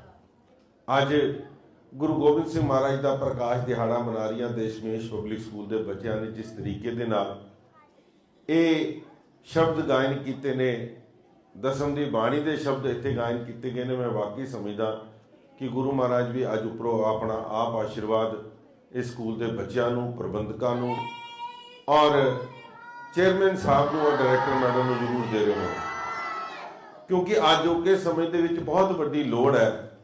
ਅੱਜ ਗੁਰੂ ਗੋਬਿੰਦ ਸਿੰਘ ਮਹਾਰਾਜ ਦਾ ਪ੍ਰਕਾਸ਼ ਦਿਹਾੜਾ ਮਨਾ ਰਹੀਆਂ ਦੇਸ਼ਮੇਸ਼ ਪਬਲਿਕ ਸਕੂਲ ਦੇ ਬੱਚਿਆਂ ਨੇ ਜਿਸ ਤਰੀਕੇ ਦੇ ਨਾਲ ਇਹ ਸ਼ਬਦ ਗਾਇਨ ਕੀਤੇ ਨੇ ਦਸਮ ਦੀ ਬਾਣੀ ਦੇ ਸ਼ਬਦ ਇੱਥੇ ਗਾਇਨ ਕੀਤੇ ਗਏ ਨੇ। ਮੈਂ ਵਾਕਈ ਸਮਝਦਾ ਕਿ ਗੁਰੂ ਮਹਾਰਾਜ ਵੀ ਅੱਜ ਉੱਪਰੋਂ ਆਪਣਾ ਆਪ ਆਸ਼ੀਰਵਾਦ ਇਸ ਸਕੂਲ ਦੇ ਬੱਚਿਆਂ ਨੂੰ, ਪ੍ਰਬੰਧਕਾਂ ਨੂੰ ਔਰ ਚੇਅਰਮੈਨ ਸਾਹਿਬ ਨੂੰ ਔਰ ਡਾਇਰੈਕਟਰ ਮੈਡਮ ਨੂੰ ਜ਼ਰੂਰ ਦੇ ਰਹੇ ਹੋ। ਕਿਉਂਕਿ ਅੱਜ ਕੇ ਸਮੇਂ ਦੇ ਵਿੱਚ ਬਹੁਤ ਵੱਡੀ ਲੋੜ ਹੈ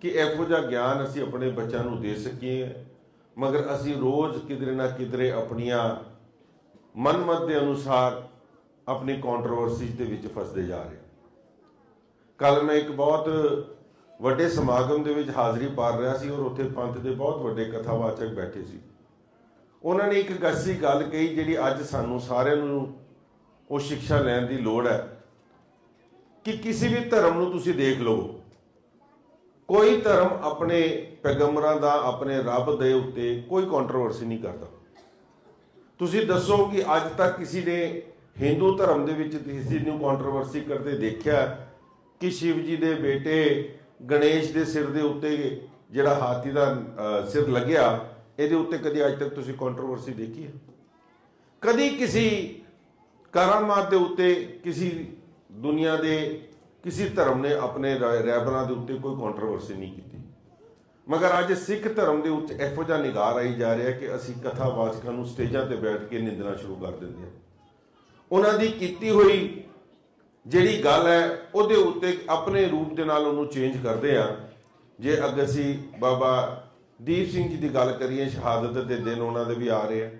ਕਿ ਇਹੋ ਜਿਹਾ ਗਿਆਨ ਅਸੀਂ ਆਪਣੇ ਬੱਚਿਆਂ ਨੂੰ ਦੇ ਸਕੀਏ। ਮਗਰ ਅਸੀਂ ਰੋਜ਼ ਕਿਧਰੇ ਨਾ ਕਿਧਰੇ ਆਪਣੀਆਂ ਮਨਮਤ ਦੇ ਅਨੁਸਾਰ ਆਪਣੀ ਕੰਟਰੋਵਰਸੀ ਦੇ ਵਿੱਚ ਫਸਦੇ ਜਾ ਰਹੇ ਕੱਲ ਮੈਂ ਇੱਕ ਬਹੁਤ ਵੱਡੇ ਸਮਾਗਮ ਦੇ ਵਿੱਚ ਹਾਜ਼ਰੀ ਭਰ ਰਿਹਾ ਸੀ ਔਰ ਉੱਥੇ ਪੰਥ ਦੇ ਬਹੁਤ ਵੱਡੇ ਕਥਾਵਾਚਕ ਬੈਠੇ ਸੀ। ਉਹਨਾਂ ਨੇ ਇੱਕ ਗੱਸੀ ਗੱਲ ਕਹੀ ਜਿਹੜੀ ਅੱਜ ਸਾਨੂੰ ਸਾਰਿਆਂ ਨੂੰ ਉਹ ਸਿੱਖਿਆ ਲੈਣ ਦੀ ਲੋੜ ਹੈ ਕਿ ਕਿਸੇ ਵੀ ਧਰਮ ਨੂੰ ਤੁਸੀਂ ਦੇਖ ਲਓ। ਕੋਈ ਧਰਮ ਆਪਣੇ ਪੈਗੰਬਰਾਂ ਦਾ, ਆਪਣੇ ਰੱਬ ਦੇ ਉੱਤੇ ਕੋਈ ਕੰਟਰੋਵਰਸੀ ਨਹੀਂ ਕਰਦਾ। ਤੁਸੀਂ ਦੱਸੋ ਕਿ ਅੱਜ ਤੱਕ ਕਿਸੇ ਨੇ ਹਿੰਦੂ ਧਰਮ ਦੇ ਵਿੱਚ ਕਿਸੇ ਨੂੰ ਕੰਟਰੋਵਰਸੀ ਕਰਦੇ ਦੇਖਿਆ ਕਿ ਸ਼ਿਵ ਜੀ ਦੇ ਬੇਟੇ ਗਣੇਸ਼ ਦੇ ਸਿਰ ਦੇ ਉੱਤੇ ਜਿਹੜਾ ਹਾਥੀ ਦਾ ਸਿਰ ਲੱਗਿਆ, ਇਹਦੇ ਉੱਤੇ ਕਦੀ ਅੱਜ ਤੱਕ ਤੁਸੀਂ ਕੰਟਰੋਵਰਸੀ ਦੇਖੀ ਹੈ? ਕਦੀ ਕਿਸੇ ਕਰਾਮਾਤ ਦੇ ਉੱਤੇ ਕਿਸੇ ਦੁਨੀਆ ਦੇ ਕਿਸੇ ਧਰਮ ਨੇ ਆਪਣੇ ਰ- ਰਹਿਬਰਾਂ ਦੇ ਉੱਤੇ ਕੋਈ ਕੰਟਰੋਵਰਸੀ ਨਹੀਂ ਕੀਤੀ। ਮਗਰ ਅੱਜ ਸਿੱਖ ਧਰਮ ਦੇ ਉੱਤੇ ਇਹੋ ਜਿਹਾ ਨਿਗਾਰ ਆਈ ਜਾ ਰਿਹਾ ਕਿ ਅਸੀਂ ਕਥਾਵਾਚਕਾਂ ਨੂੰ ਸਟੇਜਾਂ ਤੇ ਬੈਠ ਕੇ ਨਿੰਦਣਾ ਸ਼ੁਰੂ ਕਰ ਦਿੰਦੇ ਹਾਂ। ਉਹਨਾਂ ਦੀ ਕੀਤੀ ਹੋਈ ਜਿਹੜੀ ਗੱਲ ਹੈ, ਉਹਦੇ ਉੱਤੇ ਆਪਣੇ ਰੂਪ ਦੇ ਨਾਲ ਉਹਨੂੰ ਚੇਂਜ ਕਰਦੇ ਆ ਜੇ ਅਗਰ ਅਸੀਂ ਬਾਬਾ ਦੀਪ ਸਿੰਘ ਜੀ ਦੀ ਗੱਲ ਕਰੀਏ, ਸ਼ਹਾਦਤ ਦੇ ਦਿਨ ਉਹਨਾਂ ਦੇ ਵੀ ਆ ਰਹੇ ਆ।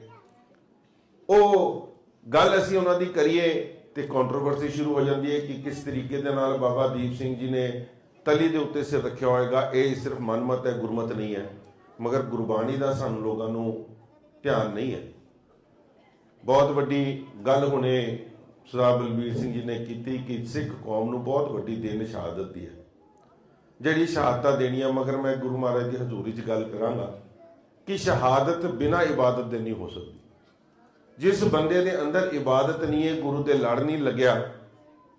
ਉਹ ਗੱਲ ਅਸੀਂ ਉਹਨਾਂ ਦੀ ਕਰੀਏ ਤੇ ਕੰਟਰੋਵਰਸੀ ਸ਼ੁਰੂ ਹੋ ਜਾਂਦੀ ਹੈ ਕਿ ਕਿਸ ਤਰੀਕੇ ਦੇ ਨਾਲ ਬਾਬਾ ਦੀਪ ਸਿੰਘ ਜੀ ਨੇ ਤਲੀ ਦੇ ਉੱਤੇ ਸਿਰ ਰੱਖਿਆ ਹੋਏਗਾ। ਇਹ ਸਿਰਫ ਮਨਮਤ ਹੈ, ਗੁਰਮਤ ਨਹੀਂ ਹੈ। ਮਗਰ ਗੁਰਬਾਣੀ ਦਾ ਸਾਨੂੰ ਲੋਕਾਂ ਨੂੰ ਧਿਆਨ ਨਹੀਂ ਹੈ। ਬਹੁਤ ਵੱਡੀ ਗੱਲ ਹੁਣੇ ਸਰਦਾਰ ਬਲਬੀਰ ਸਿੰਘ ਜੀ ਨੇ ਕੀਤੀ ਕਿ ਸਿੱਖ ਕੌਮ ਨੂੰ ਬਹੁਤ ਵੱਡੀ ਦੇਣ ਸ਼ਹਾਦਤ ਦੀ ਹੈ। ਜਿਹੜੀ ਸ਼ਹਾਦਤਾਂ ਦੇਣੀਆਂ, ਮਗਰ ਮੈਂ ਗੁਰੂ ਮਹਾਰਾਜ ਦੀ ਹਜ਼ੂਰੀ 'ਚ ਗੱਲ ਕਰਾਂਗਾ ਕਿ ਸ਼ਹਾਦਤ ਬਿਨਾਂ ਇਬਾਦਤ ਦੇ ਨਹੀਂ ਹੋ ਸਕਦੀ। ਜਿਸ ਬੰਦੇ ਦੇ ਅੰਦਰ ਇਬਾਦਤ ਨਹੀਂ ਹੈ, ਗੁਰੂ ਦੇ ਲੜ ਨਹੀਂ ਲੱਗਿਆ,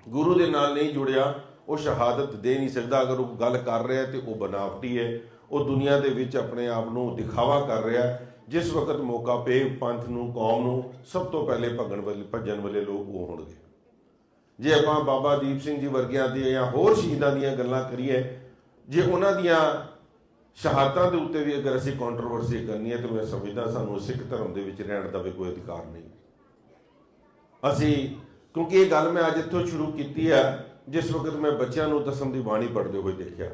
ਗੁਰੂ ਦੇ ਨਾਲ ਨਹੀਂ ਜੁੜਿਆ, ਉਹ ਸ਼ਹਾਦਤ ਦੇ ਨਹੀਂ ਸਕਦਾ। ਅਗਰ ਉਹ ਗੱਲ ਕਰ ਰਿਹਾ ਤੇ ਉਹ ਬਨਾਵਟੀ ਹੈ, ਉਹ ਦੁਨੀਆ ਦੇ ਵਿੱਚ ਆਪਣੇ ਆਪ ਨੂੰ ਦਿਖਾਵਾ ਕਰ ਰਿਹਾ ਜਿਸ ਵਕਤ ਮੌਕਾ ਪਏ ਪੰਥ ਨੂੰ, ਕੌਮ ਨੂੰ, ਸਭ ਤੋਂ ਪਹਿਲੇ ਭੱਗਣ ਵਾਲੇ ਭੱਜਣ ਵਾਲੇ ਲੋਕ ਉਹ ਹੋਣਗੇ। ਜੇ ਆਪਾਂ ਬਾਬਾ ਦੀਪ ਸਿੰਘ ਜੀ ਵਰਗਿਆਂ ਦੀ ਜਾਂ ਹੋਰ ਸ਼ਹੀਦਾਂ ਦੀਆਂ ਗੱਲਾਂ ਕਰੀਏ, ਜੇ ਉਹਨਾਂ ਦੀਆਂ ਸ਼ਹਾਦਤਾਂ ਦੇ ਉੱਤੇ ਵੀ ਅਗਰ ਅਸੀਂ ਕੰਟਰੋਵਰਸੀ ਕਰਨੀ ਹੈ, ਤਾਂ ਮੈਂ ਸਮਝਦਾ ਸਾਨੂੰ ਸਿੱਖ ਧਰਮ ਦੇ ਵਿੱਚ ਰਹਿਣ ਦਾ ਵੀ ਕੋਈ ਅਧਿਕਾਰ ਨਹੀਂ। ਅਸੀਂ, ਕਿਉਂਕਿ ਇਹ ਗੱਲ ਮੈਂ ਅੱਜ ਇੱਥੋਂ ਸ਼ੁਰੂ ਕੀਤੀ ਹੈ, ਜਿਸ ਵਕਤ ਮੈਂ ਬੱਚਿਆਂ ਨੂੰ ਦਸਮ ਦੀ ਬਾਣੀ ਪੜ੍ਹਦੇ ਹੋਏ ਦੇਖਿਆ।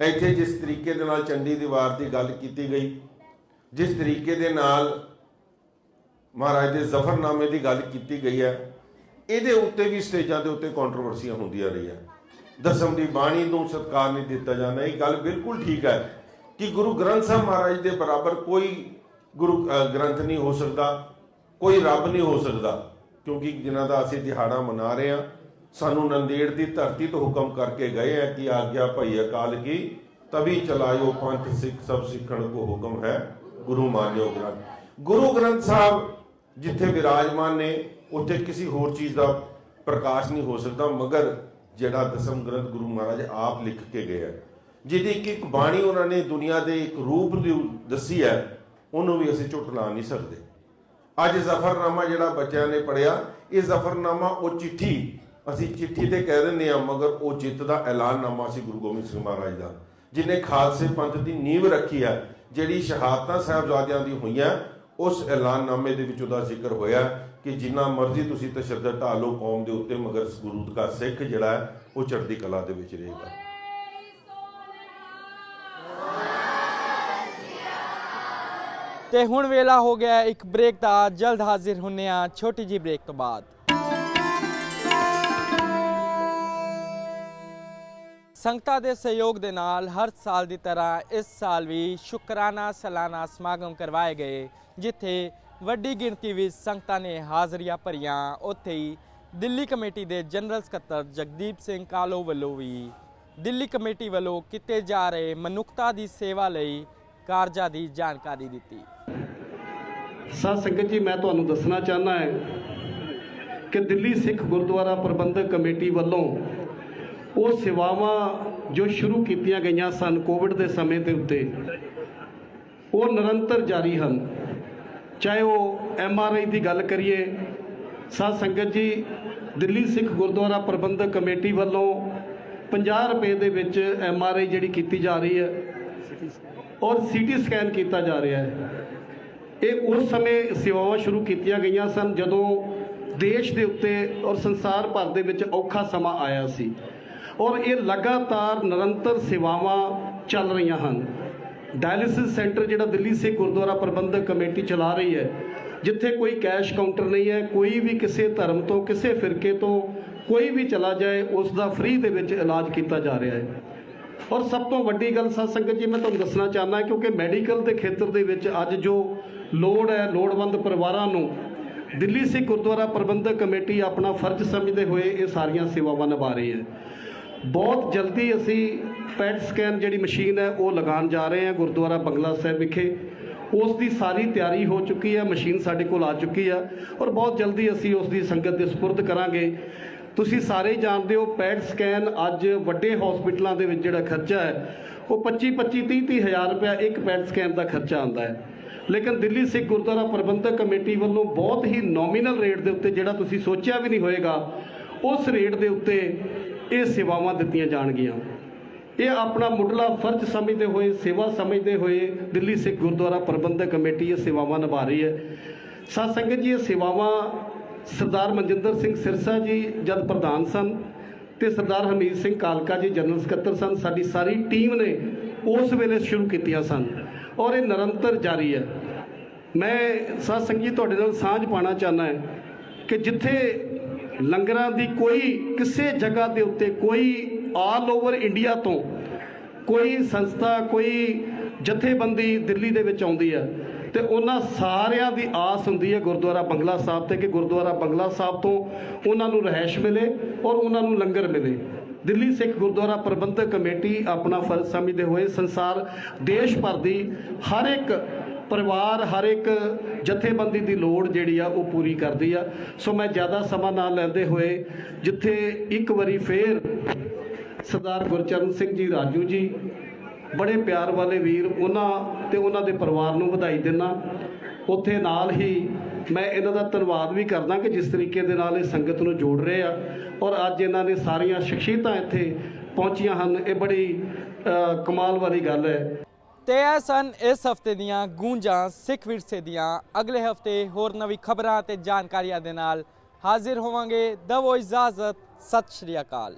ਇੱਥੇ ਜਿਸ ਤਰੀਕੇ ਦੇ ਨਾਲ ਚੰਡੀ ਦੀਵਾਰ ਦੀ ਗੱਲ ਕੀਤੀ ਗਈ ਜਿਸ ਤਰੀਕੇ ਦੇ ਨਾਲ ਮਹਾਰਾਜ ਦੇ ਜ਼ਫਰਨਾਮੇ ਦੀ ਗੱਲ ਕੀਤੀ ਗਈ ਹੈ, ਇਹਦੇ ਉੱਤੇ ਵੀ ਸਟੇਜਾਂ ਦੇ ਉੱਤੇ ਕੰਟਰੋਵਰਸੀਆਂ ਹੁੰਦੀਆਂ ਰਹੀਆਂ। ਦਸਮ ਦੀ ਬਾਣੀ ਨੂੰ ਸਤਕਾਰ ਨਹੀਂ ਦਿੱਤਾ ਜਾਂਦਾ। ਇਹ ਗੱਲ ਬਿਲਕੁਲ ਠੀਕ ਹੈ ਕਿ ਗੁਰੂ ਗ੍ਰੰਥ ਸਾਹਿਬ ਮਹਾਰਾਜ ਦੇ ਬਰਾਬਰ ਕੋਈ ਗੁਰੂ ਗ੍ਰੰਥ ਨਹੀਂ ਹੋ ਸਕਦਾ, ਕੋਈ ਰੱਬ ਨਹੀਂ ਹੋ ਸਕਦਾ, ਕਿਉਂਕਿ ਜਿਨ੍ਹਾਂ ਦਾ ਅਸੀਂ ਦਿਹਾੜਾ ਮਨਾ ਰਹੇ ਹਾਂ, ਸਾਨੂੰ ਨੰਦੇੜ ਦੀ ਧਰਤੀ ਤੋਂ ਹੁਕਮ ਕਰਕੇ ਗਏ ਆ ਕਿ ਆਗਿਆ ਭਈ ਅਕਾਲ ਕੀ, ਤਵੀ ਚਲਾਇਓ ਪੰਥ ਸਿੱਖ ਸਭ ਸਿੱਖਣ ਕੋ ਹੁਕਮ ਹੈ। ਗੁਰੂ ਮਾਨਿਓ ਗ੍ਰੰਥ। ਗੁਰੂ ਗ੍ਰੰਥ ਸਾਹਿਬ ਜਿੱਥੇ ਵਿਰਾਜਮਾਨ ਨੇ, ਉੱਥੇ ਕਿਸੇ ਹੋਰ ਚੀਜ਼ ਦਾ ਪ੍ਰਕਾਸ਼ ਨਹੀਂ ਹੋ ਸਕਦਾ, ਮਗਰ ਜਿਹੜਾ ਦਸਮ ਗ੍ਰੰਥ ਗੁਰੂ ਮਹਾਰਾਜ ਆਪ ਲਿਖ ਕੇ ਗਏ ਹੈ ਜਿਹਦੀ ਇੱਕ ਇੱਕ ਬਾਣੀ ਉਹਨਾਂ ਨੇ ਦੁਨੀਆ ਦੇ ਇੱਕ ਰੂਪ ਦੀ ਦੱਸੀ ਹੈ, ਉਹਨੂੰ ਵੀ ਅਸੀਂ ਝੁੱਟ ਲਾ ਨਹੀਂ ਸਕਦੇ। ਅੱਜ ਜ਼ਫਰਨਾਮਾ ਜਿਹੜਾ ਬੱਚਿਆਂ ਨੇ ਪੜਿਆ ਇਹ ਜ਼ਫਰਨਾਮਾ ਉਹ ਚਿੱਠੀ, ਅਸੀਂ ਚਿੱਠੀ ਤੇ ਕਹਿ ਦਿੰਦੇ ਆ ਮਗਰ ਉਹ ਜਿੱਤ ਦਾ ਐਲਾਨਨਾਮਾ ਸੀ ਗੁਰੂ ਗੋਬਿੰਦ ਸਿੰਘ ਮਹਾਰਾਜ ਦਾ ਜਿਨੇ ਖਾਲਸੇ ਪੰਥ ਦੀ ਨੀਂਹ ਰੱਖੀ ਹੈ ਜਿਹੜੀ ਸ਼ਹਾਦਤਾਂ ਸਾਹਿਬਜ਼ਾਦਿਆਂ ਦੀ ਹੋਈਆਂ, ਉਸ ਐਲਾਨਨਾਮੇ ਦੇ ਵਿੱਚ ਉਹਦਾ ਜ਼ਿਕਰ ਹੋਇਆ ਕਿ ਜਿੰਨਾ ਮਰਜ਼ੀ ਤੁਸੀਂ ਤਸ਼ੱਦਦ ਢਾਲੋ ਕੌਮ ਦੇ ਉੱਤੇ, ਮਗਰ ਗੁਰੂ ਦਾ ਸਿੱਖ ਜਿਹੜਾ ਹੈ, ਉਹ ਚੜ੍ਹਦੀ ਕਲਾ ਦੇ ਵਿੱਚ ਰਹੇਗਾ। ਤੇ ਹੁਣ ਵੇਲਾ ਹੋ ਗਿਆ ਇੱਕ ਬ੍ਰੇਕ ਦਾ, ਜਲਦ ਹਾਜ਼ਰ ਹੁੰਨੇ ਆ ਛੋਟੀ ਜੀ ਬ੍ਰੇਕ ਤੋਂ ਬਾਅਦ। ਸੰਗਤਾਂ ਦੇ ਸਹਿਯੋਗ ਦੇ ਨਾਲ ਹਰ ਸਾਲ ਦੀ ਤਰ੍ਹਾਂ ਇਸ ਸਾਲ ਵੀ ਸ਼ੁਕਰਾਨਾ ਸਾਲਾਨਾ ਸਮਾਗਮ ਕਰਵਾਏ ਗਏ, ਜਿੱਥੇ ਵੱਡੀ ਗਿਣਤੀ ਵਿੱਚ ਸੰਗਤਾਂ ਨੇ ਹਾਜ਼ਰੀਆਂ ਭਰੀਆਂ। ਉੱਥੇ ਹੀ ਦਿੱਲੀ ਕਮੇਟੀ ਦੇ ਜਨਰਲ ਸਕੱਤਰ ਜਗਦੀਪ ਸਿੰਘ ਕਾਲੋ ਵੱਲੋਂ ਵੀ ਦਿੱਲੀ ਕਮੇਟੀ ਵੱਲੋਂ ਕੀਤੇ ਜਾ ਰਹੇ ਮਨੁੱਖਤਾ ਦੀ ਸੇਵਾ ਲਈ ਕਾਰਜਾਂ ਦੀ ਜਾਣਕਾਰੀ ਦਿੱਤੀ। ਸਾਧ ਸੰਗਤ ਜੀ, ਮੈਂ ਤੁਹਾਨੂੰ ਦੱਸਣਾ ਚਾਹਨਾ ਹੈ ਕਿ ਦਿੱਲੀ ਸਿੱਖ ਗੁਰਦੁਆਰਾ ਪ੍ਰਬੰਧਕ ਕਮੇਟੀ ਵੱਲੋਂ ਉਹ ਸੇਵਾਵਾਂ ਜੋ ਸ਼ੁਰੂ ਕੀਤੀਆਂ ਗਈਆਂ ਸਨ ਕੋਵਿਡ ਦੇ ਸਮੇਂ ਦੇ ਉੱਤੇ, ਉਹ ਨਿਰੰਤਰ ਜਾਰੀ ਹਨ। ਚਾਹੇ ਉਹ ਐਮ ਆਰ ਆਈ ਦੀ ਗੱਲ ਕਰੀਏ, ਸਾਧ ਸੰਗਤ ਜੀ, ਦਿੱਲੀ ਸਿੱਖ ਗੁਰਦੁਆਰਾ ਪ੍ਰਬੰਧਕ ਕਮੇਟੀ ਵੱਲੋਂ 50 ਰੁਪਏ ਦੇ ਵਿੱਚ ਐਮ ਆਰ ਆਈ ਜਿਹੜੀ ਕੀਤੀ ਜਾ ਰਹੀ ਹੈ ਔਰ ਸੀਟੀ ਸਕੈਨ ਕੀਤਾ ਜਾ ਰਿਹਾ ਹੈ। ਇਹ ਉਸ ਸਮੇਂ ਸੇਵਾਵਾਂ ਸ਼ੁਰੂ ਕੀਤੀਆਂ ਗਈਆਂ ਸਨ ਜਦੋਂ ਦੇਸ਼ ਦੇ ਉੱਤੇ ਔਰ ਸੰਸਾਰ ਭਰ ਦੇ ਵਿੱਚ ਔਖਾ ਸਮਾਂ ਆਇਆ ਸੀ। ਔਰ ਇਹ ਲਗਾਤਾਰ ਨਿਰੰਤਰ ਸੇਵਾਵਾਂ ਚੱਲ ਰਹੀਆਂ ਹਨ। ਡਾਇਲਿਸਿਸ ਸੈਂਟਰ ਜਿਹੜਾ ਦਿੱਲੀ ਸਿੱਖ ਗੁਰਦੁਆਰਾ ਪ੍ਰਬੰਧਕ ਕਮੇਟੀ ਚਲਾ ਰਹੀ ਹੈ, ਜਿੱਥੇ ਕੋਈ ਕੈਸ਼ ਕਾਊਂਟਰ ਨਹੀਂ ਹੈ, ਕੋਈ ਵੀ ਕਿਸੇ ਧਰਮ ਤੋਂ, ਕਿਸੇ ਫਿਰਕੇ ਤੋਂ ਕੋਈ ਵੀ ਚਲਾ ਜਾਏ, ਉਸ ਦਾ ਫ੍ਰੀ ਦੇ ਵਿੱਚ ਇਲਾਜ ਕੀਤਾ ਜਾ ਰਿਹਾ ਹੈ। ਔਰ ਸਭ ਤੋਂ ਵੱਡੀ ਗੱਲ ਸਾਧ ਸੰਗਤ ਜੀ, ਮੈਂ ਤੁਹਾਨੂੰ ਦੱਸਣਾ ਚਾਹੁੰਦਾ ਕਿਉਂਕਿ ਮੈਡੀਕਲ ਦੇ ਖੇਤਰ ਦੇ ਵਿੱਚ ਅੱਜ ਜੋ ਲੋੜ ਹੈ, ਲੋੜਵੰਦ ਪਰਿਵਾਰਾਂ ਨੂੰ, ਦਿੱਲੀ ਸਿੱਖ ਗੁਰਦੁਆਰਾ ਪ੍ਰਬੰਧਕ ਕਮੇਟੀ ਆਪਣਾ ਫਰਜ਼ ਸਮਝਦੇ ਹੋਏ ਇਹ ਸਾਰੀਆਂ ਸੇਵਾਵਾਂ ਨਿਭਾ ਰਹੀ ਹੈ। ਬਹੁਤ ਜਲਦੀ ਅਸੀਂ ਪੈਟ ਸਕੈਨ ਜਿਹੜੀ ਮਸ਼ੀਨ ਹੈ, ਉਹ ਲਗਾਉਣ ਜਾ ਰਹੇ ਹਾਂ ਗੁਰਦੁਆਰਾ ਬੰਗਲਾ ਸਾਹਿਬ ਵਿਖੇ। ਉਸ ਦੀ ਸਾਰੀ ਤਿਆਰੀ ਹੋ ਚੁੱਕੀ ਹੈ, ਮਸ਼ੀਨ ਸਾਡੇ ਕੋਲ ਆ ਚੁੱਕੀ ਆ ਔਰ ਬਹੁਤ ਜਲਦੀ ਅਸੀਂ ਉਸ ਦੀ ਸੰਗਤ ਦੇ ਸਪੁਰਦ ਕਰਾਂਗੇ। ਤੁਸੀਂ ਸਾਰੇ ਜਾਣਦੇ ਹੋ ਪੈਟ ਸਕੈਨ ਅੱਜ ਵੱਡੇ ਹਸਪੀਟਲਾਂ ਦੇ ਵਿੱਚ ਜਿਹੜਾ ਖਰਚਾ ਹੈ, ਉਹ 25 25 30 30 ਹਜ਼ਾਰ ਰੁਪਇਆ ਇੱਕ ਪੈਟ ਸਕੈਨ ਦਾ ਖਰਚਾ ਆਉਂਦਾ ਹੈ। ਲੇਕਿਨ ਦਿੱਲੀ ਸਿੱਖ ਗੁਰਦੁਆਰਾ ਪ੍ਰਬੰਧਕ ਕਮੇਟੀ ਵੱਲੋਂ ਬਹੁਤ ਹੀ ਨੋਮੀਨਲ ਰੇਟ ਦੇ ਉੱਤੇ ਜਿਹੜਾ ਤੁਸੀਂ ਸੋਚਿਆ ਵੀ ਨਹੀਂ ਹੋਏਗਾ, ਉਸ ਰੇਟ ਦੇ ਉੱਤੇ ਇਹ ਸੇਵਾਵਾਂ ਦਿੱਤੀਆਂ ਜਾਣਗੀਆਂ। ਇਹ ਆਪਣਾ ਮੁੱਢਲਾ ਫਰਜ਼ ਸਮਝਦੇ ਹੋਏ, ਸੇਵਾ ਸਮਝਦੇ ਹੋਏ ਦਿੱਲੀ ਸਿੱਖ ਗੁਰਦੁਆਰਾ ਪ੍ਰਬੰਧਕ ਕਮੇਟੀ ਇਹ ਸੇਵਾਵਾਂ ਨਿਭਾ ਰਹੀ ਹੈ। ਸਾਧ ਸੰਗਤ ਜੀ, ਇਹ ਸੇਵਾਵਾਂ ਸਰਦਾਰ ਮਨਜਿੰਦਰ ਸਿੰਘ ਸਿਰਸਾ ਜੀ ਜਦ ਪ੍ਰਧਾਨ ਸਨ ਤੇ ਸਰਦਾਰ ਹਮੀਦ ਸਿੰਘ ਕਾਲਕਾ ਜੀ ਜਨਰਲ ਸਕੱਤਰ ਸਨ। ਸਾਡੀ ਸਾਰੀ ਟੀਮ ਨੇ ਉਸ ਵੇਲੇ ਸ਼ੁਰੂ ਕੀਤੀਆਂ ਸਨ ਔਰ ਇਹ ਨਿਰੰਤਰ ਜਾਰੀ ਹੈ। ਮੈਂ ਸਾਧ ਸੰਗਤ ਜੀ, ਤੁਹਾਡੇ ਨਾਲ ਸਾਂਝ ਪਾਣਾ ਚਾਹੁੰਦਾ ਹੈ ਕਿ ਜਿੱਥੇ ਲੰਗਰਾਂ ਦੀ ਕੋਈ ਕਿਸੇ ਜਗ੍ਹਾ ਦੇ ਉੱਤੇ ਕੋਈ ਆਲ ਓਵਰ ਇੰਡੀਆ ਤੋਂ ਕੋਈ ਸੰਸਥਾ, ਕੋਈ ਜਥੇਬੰਦੀ ਦਿੱਲੀ ਦੇ ਵਿੱਚ ਆਉਂਦੀ ਹੈ ਤੇ ਉਹਨਾਂ ਸਾਰਿਆਂ ਦੀ ਆਸ ਹੁੰਦੀ ਹੈ ਗੁਰਦੁਆਰਾ ਬੰਗਲਾ ਸਾਹਿਬ ਤੇ ਕਿ ਗੁਰਦੁਆਰਾ ਬੰਗਲਾ ਸਾਹਿਬ ਤੋਂ ਉਹਨਾਂ ਨੂੰ ਰਹਿائش ਮਿਲੇ ਔਰ ਉਹਨਾਂ ਨੂੰ ਲੰਗਰ ਮਿਲੇ। ਦਿੱਲੀ ਸਿੱਖ ਗੁਰਦੁਆਰਾ ਪ੍ਰਬੰਧਕ ਕਮੇਟੀ ਆਪਣਾ ਫਰਜ਼ ਸਮਝਦੇ ਹੋਏ ਸੰਸਾਰ, ਦੇਸ਼ ਭਰ ਦੀ ਹਰ ਇੱਕ ਪਰਿਵਾਰ ਹਰ ਇੱਕ ਜਥੇਬੰਦੀ ਦੀ ਲੋੜ ਜਿਹੜੀ ਆ ਉਹ ਪੂਰੀ ਕਰਦੀ ਆ। ਸੋ ਮੈਂ ਜ਼ਿਆਦਾ ਸਮਾਂ ਨਾ ਲੈਂਦੇ ਹੋਏ ਜਿੱਥੇ ਇੱਕ ਵਾਰੀ ਫੇਰ ਸਰਦਾਰ ਗੁਰਚਰਨ ਸਿੰਘ ਜੀ ਰਾਜੂ ਜੀ, ਬੜੇ ਪਿਆਰ ਵਾਲੇ ਵੀਰ, ਉਹਨਾਂ ਤੇ ਉਹਨਾਂ ਦੇ ਪਰਿਵਾਰ ਨੂੰ ਵਧਾਈ ਦਿੰਦਾ ਉੱਥੇ ਨਾਲ ਹੀ ਮੈਂ ਇਹਨਾਂ ਦਾ ਧੰਨਵਾਦ ਵੀ ਕਰਦਾ ਕਿ ਜਿਸ ਤਰੀਕੇ ਦੇ ਨਾਲ ਇਹ ਸੰਗਤ ਨੂੰ ਜੋੜ ਰਹੇ ਆ ਔਰ ਅੱਜ ਇਹਨਾਂ ਨੇ ਸਾਰੀਆਂ ਸ਼ਖਸੀਅਤਾਂ ਇੱਥੇ ਪਹੁੰਚੀਆਂ ਹਨ। ਇਹ ਬੜੀ ਕਮਾਲ ਵਾਲੀ ਗੱਲ ਹੈ। ਤੇ ਇਹ ਸਨ ਇਸ ਹਫ਼ਤੇ ਦੀਆਂ ਗੂੰਜਾਂ ਸਿੱਖ ਵਿਰਸੇ ਦੀਆਂ। ਅਗਲੇ ਹਫ਼ਤੇ ਹੋਰ ਨਵੀਂ ਖਬਰਾਂ ਤੇ ਜਾਣਕਾਰੀਆਂ ਦੇ ਨਾਲ ਹਾਜ਼ਰ ਹੋਵਾਂਗੇ। ਦਵੋ ਇਜਾਜ਼ਤ, ਸਤਿ ਸ਼੍ਰੀ ਅਕਾਲ।